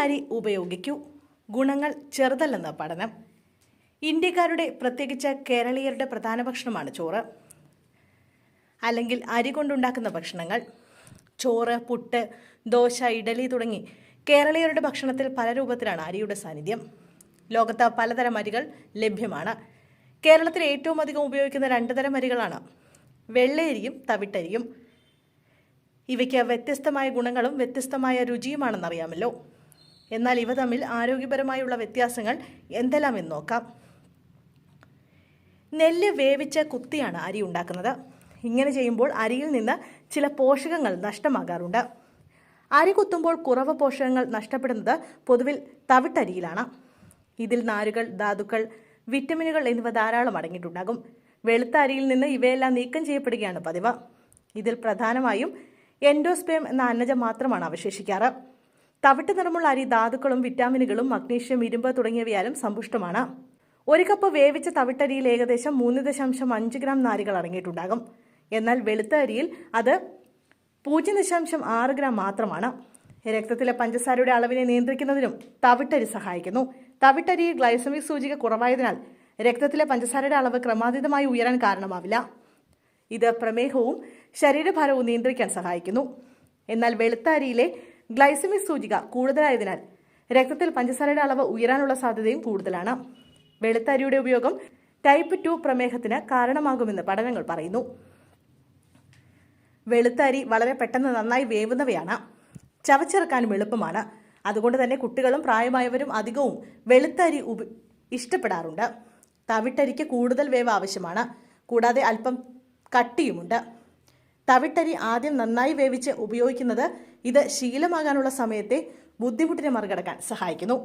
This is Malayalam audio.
അരി ഉപയോഗിക്കൂ. ഗുണങ്ങൾ ചെറുതല്ലെന്ന് പഠനം. ഇന്ത്യക്കാരുടെ പ്രത്യേകിച്ച് കേരളീയരുടെ പ്രധാന ഭക്ഷണമാണ് ചോറ്. അല്ലെങ്കിൽ അരി കൊണ്ടുണ്ടാക്കുന്ന ഭക്ഷണങ്ങൾ. ചോറ് പുട്ട് ദോശ ഇഡലി തുടങ്ങി കേരളീയരുടെ ഭക്ഷണത്തിൽ പല രൂപത്തിലാണ് അരിയുടെ സാന്നിധ്യം. ലോകത്ത് പലതരം അരികൾ ലഭ്യമാണ്. കേരളത്തിൽ ഏറ്റവും അധികം ഉപയോഗിക്കുന്ന രണ്ട് തരം അരികളാണ്. വെള്ളയരിയും തവിട്ടരിയും. ഇവയ്ക്ക് വ്യത്യസ്തമായ ഗുണങ്ങളും വ്യത്യസ്തമായ രുചിയുമാണെന്നറിയാമല്ലോ. എന്നാൽ ഇവ തമ്മിൽ ആരോഗ്യപരമായുള്ള വ്യത്യാസങ്ങൾ എന്തെല്ലാമെന്ന് നോക്കാം. നെല്ല് വേവിച്ച കുത്തിയാണ് അരി ഉണ്ടാക്കുന്നത്. ഇങ്ങനെ ചെയ്യുമ്പോൾ അരിയിൽ നിന്ന് ചില പോഷകങ്ങൾ നഷ്ടമാകാറുണ്ട്. അരി കുത്തുമ്പോൾ കുറവ് പോഷകങ്ങൾ നഷ്ടപ്പെടുന്നത് പൊതുവിൽ തവിട്ടരിയിലാണ്. ഇതിൽ നാരുകൾ ധാതുക്കൾ വിറ്റമിനുകൾ എന്നിവ ധാരാളം അടങ്ങിയിട്ടുണ്ടാകും. വെളുത്ത അരിയിൽ നിന്ന് ഇവയെല്ലാം നീക്കം ചെയ്യപ്പെടുകയാണ് പതിവ്. ഇതിൽ പ്രധാനമായും എൻഡോസ്പേം എന്ന അന്നജം മാത്രമാണ് അവശേഷിക്കാറ്. തവിട്ട് നിറമുള്ള അരി ധാതുക്കളും വിറ്റാമിനുകളും മഗ്നീഷ്യം ഇരുമ്പ് തുടങ്ങിയവയാലും സമ്പുഷ്ടമാണ്. ഒരു കപ്പ് വേവിച്ച തവിട്ടരിയിൽ ഏകദേശം മൂന്ന് ദശാംശം അഞ്ച് ഗ്രാം നാരുകൾ അടങ്ങിയിട്ടുണ്ടാകും. എന്നാൽ വെളുത്ത അരിയിൽ അത് പൂജ്യം ദശാംശം ആറ് ഗ്രാം മാത്രമാണ്. രക്തത്തിലെ പഞ്ചസാരയുടെ അളവിനെ നിയന്ത്രിക്കുന്നതിനും തവിട്ടരി സഹായിക്കുന്നു. തവിട്ടരി ഗ്ലൈസമിക് സൂചിക കുറവായതിനാൽ രക്തത്തിലെ പഞ്ചസാരയുടെ അളവ് ക്രമാതീതമായി ഉയരാൻ കാരണമാവില്ല. ഇത് പ്രമേഹവും ശരീരഭാരവും നിയന്ത്രിക്കാൻ സഹായിക്കുന്നു. എന്നാൽ വെളുത്ത അരിയിലെ ഗ്ലൈസമിക് സൂചിക കൂടുതലായതിനാൽ രക്തത്തിൽ പഞ്ചസാരയുടെ അളവ് ഉയരാനുള്ള സാധ്യതയും കൂടുതലാണ്. വെളുത്തരിയുടെ ഉപയോഗം ടൈപ്പ് ടു പ്രമേഹത്തിന് കാരണമാകുമെന്ന് പഠനങ്ങൾ പറയുന്നു. വെളുത്ത അരി വളരെ പെട്ടെന്ന് നന്നായി വേവുന്നവയാണ്. ചവച്ചിറക്കാനും എളുപ്പമാണ്. അതുകൊണ്ട് തന്നെ കുട്ടികളും പ്രായമായവരും അധികവും വെളുത്ത അരി ഉപ ഇഷ്ടപ്പെടാറുണ്ട്. തവിട്ടരിക്ക് കൂടുതൽ വേവ് ആവശ്യമാണ്. കൂടാതെ അല്പം കട്ടിയുമുണ്ട്. തവിട്ടരി ആദ്യം നന്നായി വേവിച്ച് ഉപയോഗിക്കുന്നത് ഇത് ശീലമാകാനുള്ള സമയത്തെ ബുദ്ധിമുട്ടിനെ മറികടക്കാൻ സഹായിക്കുന്നു.